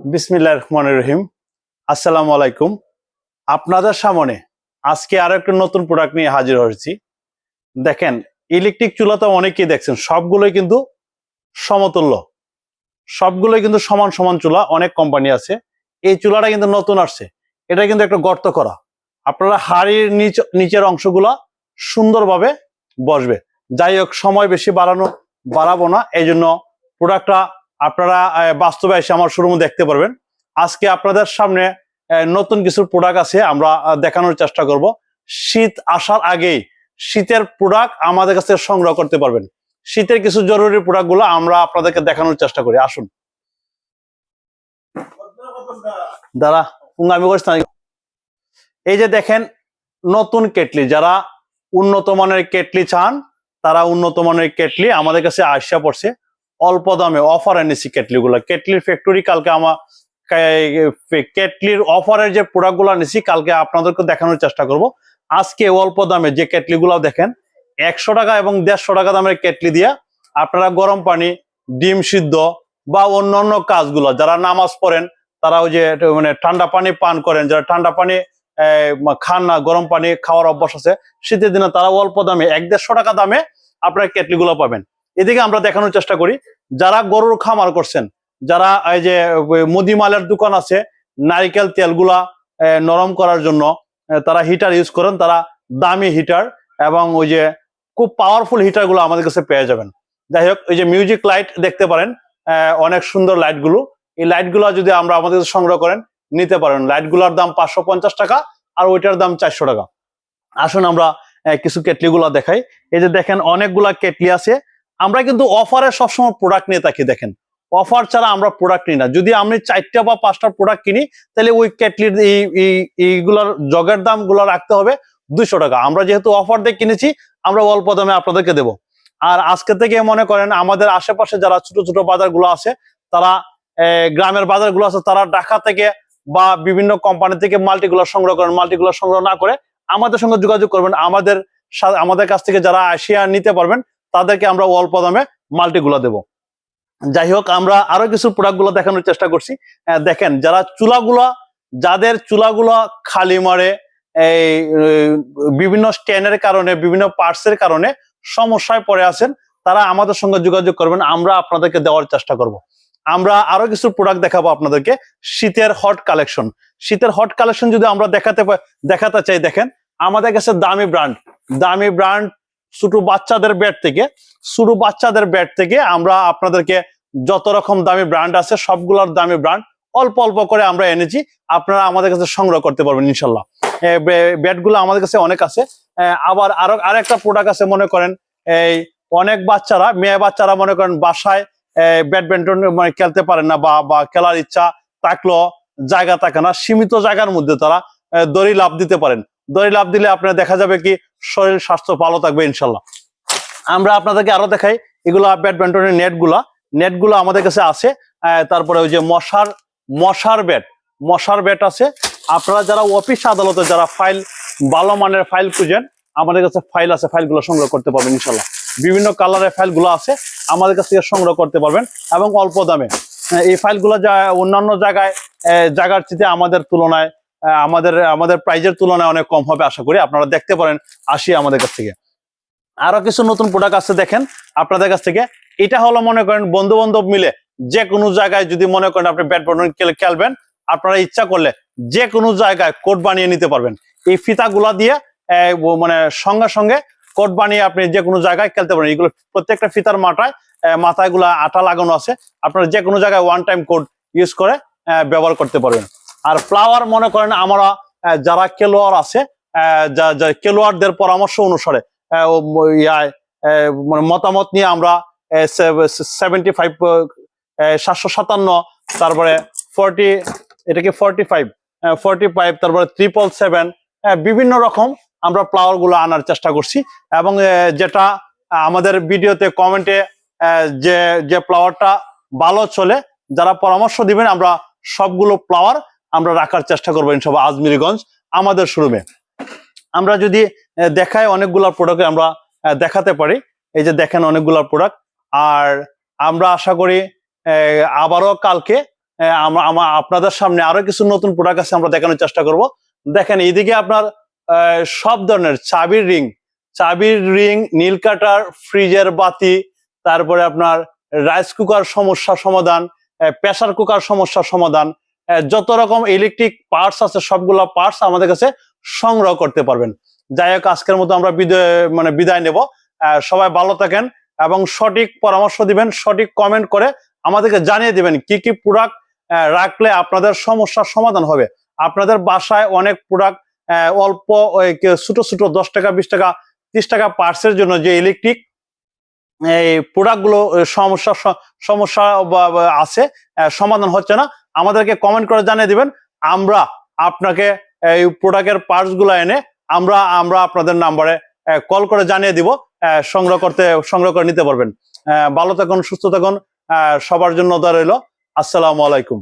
বিসমিল্লাহ রহমান রহিম। আসসালামু আলাইকুম। আপনাদের সামনে আজকে আরও একটা নতুন প্রোডাক্ট নিয়ে হাজির হয়েছি। দেখেন ইলেকট্রিক চুলা তো অনেকেই দেখছেন, সবগুলোই কিন্তু সমতুল্য। সবগুলোই কিন্তু সমান সমান চুলা, অনেক কোম্পানি আছে। এই চুলাটা কিন্তু নতুন আসছে। এটা কিন্তু একটা গর্ত করা। আপনারা হাড়ির নিচ, নিচের অংশগুলা সুন্দরভাবে বসবে। যাই হোক, সময় বেশি বাড়ানো, বাড়াবো না। এই জন্য প্রোডাক্টটা আপনারা বাস্তবে এসে আমার শোরুম দেখতে পারবেন। আজকে আপনাদের সামনে নতুন কিছু প্রোডাক্ট আছে, আমরা দেখানোর চেষ্টা করব। শীত আসার আগেই শীতের প্রোডাক্ট আমাদের কাছে সংগ্রহ করতে পারবেন। শীতের কিছু জরুরি প্রোডাক্টগুলো আমরা আপনাদেরকে দেখানোর চেষ্টা করি। আসুন। দাঁড়া আমি করিস না। এই যে দেখেন, নতুন কেটলি, যারা উন্নত মানের কেটলি চান, তারা উন্নত মানের কেটলি আমাদের কাছে আসা পড়ছে। অল্প দামে অফার এনেছি কেটলি গুলা। কেটলির ফ্যাক্টরি কালকে আমার কেটলির অফারের যে প্রোডাক্টগুলো এনেছি, কালকে আপনাদেরকে দেখানোর চেষ্টা করব। আজকে অল্প দামে যে কেটলি গুলো দেখেন, একশো টাকা এবং দেড়শো টাকা দামের কেটলি দিয়ে আপনারা গরম পানি, ডিম সিদ্ধ বা অন্যান্য কাজগুলো, যারা নামাজ পড়েন, তারা ওই যে মানে ঠান্ডা পানি পান করেন, যারা ঠান্ডা পানি খান না, গরম পানি খাওয়ার অভ্যাস আছে, শীতের দিনে তারা অল্প দামে, এক দেড়শো টাকা দামে আপনারা কেটলি গুলো পাবেন। এদিকে আমরা দেখানোর চেষ্টা করি। যারা গরুর খামার করছেন, যারা এই যে মুদিমালের দোকান আছে, নারিকেল তেলগুলা নরম করার জন্য তারা হিটার ইউজ করেন, তারা দামি হিটার এবং ওই যে খুব পাওয়ারফুল হিটারগুলো আমাদের কাছে পেয়ে যাবেন। যাই হোক, ওই যে মিউজিক লাইট দেখতে পারেন অনেক সুন্দর লাইটগুলো এই লাইটগুলো যদি আমরা আমাদের সংগ্রহ করেন, নিতে পারেন। লাইটগুলোর দাম পাঁচশো পঞ্চাশ টাকা আর ওইটার দাম চারশো টাকা। আসুন আমরা কিছু কেটলি গুলা দেখাই। এই যে দেখেন, অনেকগুলা কেটলি আছে। আমরা কিন্তু অফারে সবসময় প্রোডাক্ট নিয়ে থাকি, দেখেন। অফার ছাড়া আমরা প্রোডাক্ট নিই না। যদি আমি চারটা বা পাঁচটা প্রোডাক্ট কিনি, তাহলে ওই এই- এইগুলার জগের দামগুলো রাখতে হবে দুইশো টাকা। আমরা যেহেতু অফার দিয়ে কিনেছি, আমরা অল্প দামে আপনাদেরকে দেব। আর আজকে থেকে মনে করেন, আমাদের আশেপাশে যারা ছোট ছোট বাজারগুলো আছে, তারা গ্রামের বাজারগুলো আছে, তারা ঢাকা থেকে বা বিভিন্ন কোম্পানি থেকে মাল্টিগুলো সংগ্রহ করেন, মাল্টিগুলো সংগ্রহ না করে আমাদের সঙ্গে যোগাযোগ করবেন। আমাদের আমাদের কাছ থেকে যারা আসিয়া নিতে পারবেন তাদেরকে আমরা অল্প দামে মাল্টিগুলা দেব। যাই হোক আমরা আরও কিছু প্রোডাক্টগুলো দেখানোর চেষ্টা করছি। দেখেন, যারা চুলাগুলা, যাদের চুলাগুলো খালি মারে, এই বিভিন্ন স্ট্যান্ডের কারণে, বিভিন্ন পার্টসের কারণে সমস্যায় পড়ে আছেন, তারা আমাদের সঙ্গে যোগাযোগ করবেন, আমরা আপনাদেরকে দেওয়ার চেষ্টা করব। আমরা আরও কিছু প্রোডাক্ট দেখাবো আপনাদেরকে, শীতের হট কালেকশন শীতের হট কালেকশন যদি আমরা দেখাতে দেখাতে চাই, দেখেন, আমাদের কাছে দামি ব্র্যান্ড। দামি ব্র্যান্ড ছোট বাচ্চাদের ব্যাট থেকে, ছোট বাচ্চাদের ব্যাট থেকে আমরা আপনাদেরকে যত রকম দামি ব্র্যান্ড আছে, সবগুলোর দামি ব্র্যান্ড অল্প অল্প করে আমরা এনেছি। আপনারা আমাদের কাছে সংগ্রহ করতে পারবেন ইনশাল্লাহ। ব্যাটগুলো আমাদের কাছে অনেক আছে। আবার আরও, আরেকটা প্রোডাক্ট আছে মনে করেন, এই অনেক বাচ্চারা, মেয়ে বাচ্চারা মনে করেন বাসায় ব্যাডমিন্টন মানে খেলতে পারেন না বা বা খেলার ইচ্ছা থাকলেও জায়গা থাকে না। সীমিত জায়গার মধ্যে তারা দড়ি লাভ দিতে পারেন। দড়ি লাভ দিলে আপনার দেখা যাবে কি শরীর, স্বাস্থ্য ভালো থাকবে ইনশাল্লাহ। আমরা আপনাদেরকে আরও দেখাই, এগুলা ব্যাডমিন্টনের নেটগুলা নেটগুলো আমাদের কাছে আছে তারপরে ওই যে মশার মশার ব্যাট। মশার ব্যাট আছে। আপনারা যারা অফিস আদালতে যারা ফাইল, ভালো মানের ফাইল খুঁজেন, আমাদের কাছে ফাইল আছে, ফাইলগুলো সংগ্রহ করতে পারবেন ইনশাল্লাহ। বিভিন্ন কালারের ফাইলগুলো আছে, আমাদের কাছ থেকে সংগ্রহ করতে পারবেন এবং অল্প দামে। এই ফাইলগুলো যা অন্যান্য জায়গায় জায়গার চেয়ে আমাদের তুলনায় আমাদের আমাদের প্রাইজের তুলনায় অনেক কম হবে আশা করি। আপনারা দেখতে পারেন, আসি আমাদের কাছ থেকে। আরও কিছু নতুন প্রোডাক্ট আছে দেখেন, আপনাদের কাছ থেকে। এটা হলো মনে করেন বন্ধু বান্ধব মিলে যে কোনো জায়গায় যদি মনে করেন আপনি ব্যাডমিন্টন খেলবেন, আপনারা ইচ্ছা করলে যে কোনো জায়গায় কোট বানিয়ে নিতে পারবেন। এই ফিতাগুলা দিয়ে মানে সঙ্গে সঙ্গে কোট বানিয়ে আপনি যে কোনো জায়গায় খেলতে পারেন। এগুলো প্রত্যেকটা ফিতার মাথায় মাথায়গুলা আটা লাগানো আছে। আপনারা যে কোনো জায়গায় ওয়ান টাইম কোড ইউজ করে ব্যবহার করতে পারবেন। আর ফ্লাওয়ার মনে করেন আমরা যারা খেলোয়াড় আছে খেলোয়াড়দের পরামর্শ অনুসারে মানে মতামত নিয়ে আমরা সেভেন্টি ফাইভ সাতশো সাতান্ন, তারপরে ফর্টি এটাকে ফর্টি ফাইভ ফর্টি ফাইভ তারপরে ত্রিপল সেভেন বিভিন্ন রকম আমরা ফ্লাওয়ারগুলো আনার চেষ্টা করছি। এবং যেটা আমাদের ভিডিওতে কমেন্টে যে যে ফ্লাওয়ারটা ভালো চলে, যারা পরামর্শ দিবেন, আমরা সবগুলো ফ্লাওয়ার আমরা রাখার চেষ্টা করব ইনসব আজমিরিগঞ্জ, আমাদের শোরুমে। আমরা যদি দেখাই অনেকগুলো প্রোডাক্ট আমরা দেখাতে পারি। এই যে দেখেন অনেকগুলো প্রোডাক্ট আর আমরা আশা করি আবারও কালকে আমরা আমা- আপনাদের সামনে আরও কিছু নতুন প্রোডাক্ট আছে আমরা দেখানোর চেষ্টা করব। দেখেন, এইদিকে আপনার সব ধরনের চাবির রিং। চাবির রিং, নীল কাটার, ফ্রিজের বাতি, তারপরে আপনার রাইস কুকার সমস্যা সমাধান প্রেসার কুকার সমস্যার সমাধান যত রকম ইলেকট্রিক পার্টস আছে, সবগুলা পার্টস আমাদের কাছে সংগ্রহ করতে পারবেন। যাই হোক, আজকের মতো আমরা বিদায় মানে বিদায় নেব। সবাই ভালো থাকেন এবং সঠিক পরামর্শ দিবেন, সঠিক কমেন্ট করে আমাদেরকে জানিয়ে দিবেন কি কি প্রোডাক্ট রাখলে আপনাদের সমস্যার সমাধান হবে। আপনাদের বাসায় অনেক প্রোডাক্ট অল্প ছোট ছোট দশ টাকা, বিশ টাকা, ত্রিশ টাকা পার্টসের জন্য যে ইলেকট্রিক এই প্রোডাক্টগুলো সমস্যা সমস্যা আছে সমাধান হচ্ছে না। আমাদেরকে কমেন্ট করে জানিয়ে দিবেন। আমরা আপনাকে এই প্রোডাক্টের পার্টসগুলো এনে আমরা আমরা আপনাদের নাম্বারে কল করে জানিয়ে দিব সংগ্রহ করতে, সংগ্রহ করে নিতে পারবেন। ভালো থাকুন, সুস্থ থাকুন সবার জন্য দা রইল। আসসালামু আলাইকুম।